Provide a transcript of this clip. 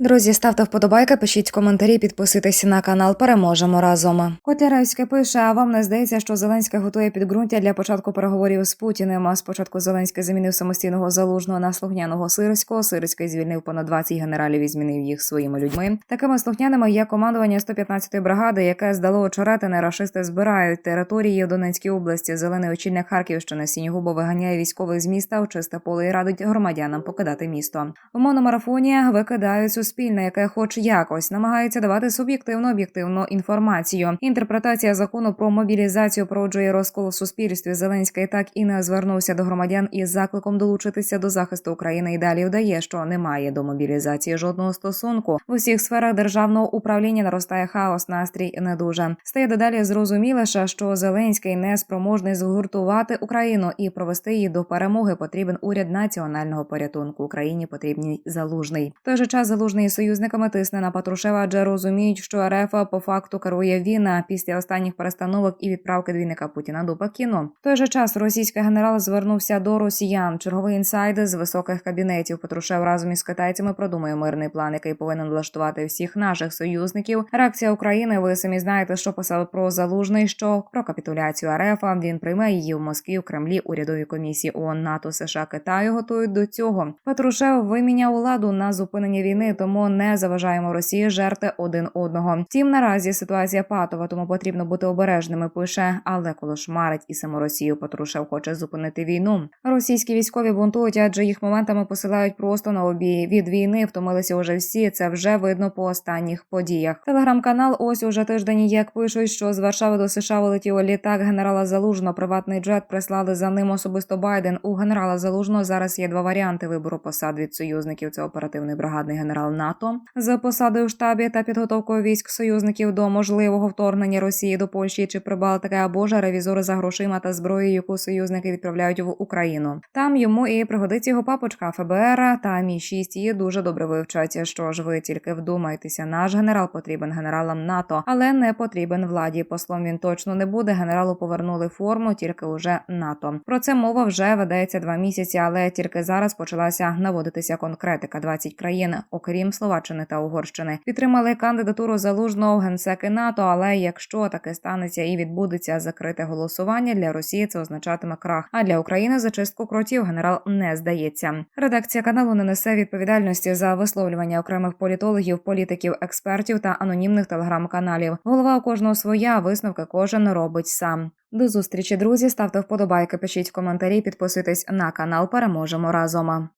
Друзі, ставте вподобайки, пишіть коментарі, підписуйтесь на канал. Переможемо разом. Котляревське пише: а вам не здається, що Зеленський готує підґрунтя для початку переговорів з Путіним. А спочатку Зеленський замінив самостійного залужного на слухняного Сирського. Сирський звільнив понад 20 генералів і змінив їх своїми людьми. Такими слухняними є командування 115-ї бригади, яке здало очеретини. Рашисти збирають території в Донецькій області. Зелений очільник Харківщини Сінігубо виганяє військових з міста у чисте поле і радить громадянам покидати місто. В мономарафоні викидають суспільне, яке, хоч якось, намагається давати суб'єктивну об'єктивну інформацію. Інтерпретація закону про мобілізацію породжує розкол в суспільстві. Зеленський так і не звернувся до громадян із закликом долучитися до захисту України. І далі вдає, що немає до мобілізації жодного стосунку. В усіх сферах державного управління наростає хаос, настрій не дуже. Стає дедалі зрозуміліше, що Зеленський не спроможний згуртувати Україну і провести її до перемоги. Потрібен уряд національного порятунку. Україні потрібний залужний. В той же час залужний із союзниками тисне на Патрушева, адже розуміють, що РФ по факту керує він після останніх перестановок і відправки двійника Путіна до Пекіну. В той же час російський генерал звернувся до росіян. Черговий інсайд з високих кабінетів. Патрушев разом із китайцями продумує мирний план, який повинен влаштувати всіх наших союзників. Реакція України. Ви самі знаєте, що писав про залужний, що про капітуляцію РФ він прийме її в Москві в Кремлі. Урядові комісії ООН, НАТО, США, Китаю готують до цього. Патрушев виміняв владу на зупинення війни, тому не заважаємо Росії жерти один одного. Втім, наразі ситуація патова, тому потрібно бути обережними. Пише, але коли шмарить і саму Росію Патрушев хоче зупинити війну. Російські військові бунтують, адже їх моментами посилають просто на обії. Від війни втомилися уже всі. Це вже видно по останніх подіях. Телеграм-канал ось уже тиждень, як пишуть, що з Варшави до США вилетів літак генерала Залужного. Приватний джет прислали за ним особисто Байден. У генерала Залужного зараз є два варіанти вибору посад від союзників. Це оперативний бригадний генерал НАТО з посадою в штабі та підготовкою військ союзників до можливого вторгнення Росії до Польщі чи Прибалтики, або ж ревізори за грошима та зброєю, яку союзники відправляють в Україну. Там йому і пригодиться його папочка ФБР та Мі 6 її дуже добре вивчать. Що ж ви тільки вдумайтеся, наш генерал потрібен генералам НАТО, але не потрібен владі. Послом він точно не буде. Генералу повернули форму, тільки уже НАТО. Про це мова вже ведеться два місяці, але тільки зараз почалася наводитися конкретика. 20 країн, окрім Словаччини та Угорщини, підтримали кандидатуру залужного генсеки НАТО. Але якщо таке станеться і відбудеться закрите голосування для Росії, це означатиме крах. А для України зачистку кротів генерал не здається. Редакція каналу не несе відповідальності за висловлювання окремих політологів, політиків, експертів та анонімних телеграм-каналів. Голова у кожного своя висновки кожен робить сам. До зустрічі, друзі. Ставте вподобайки, пишіть коментарі, підписуйтесь на канал. Переможемо разом.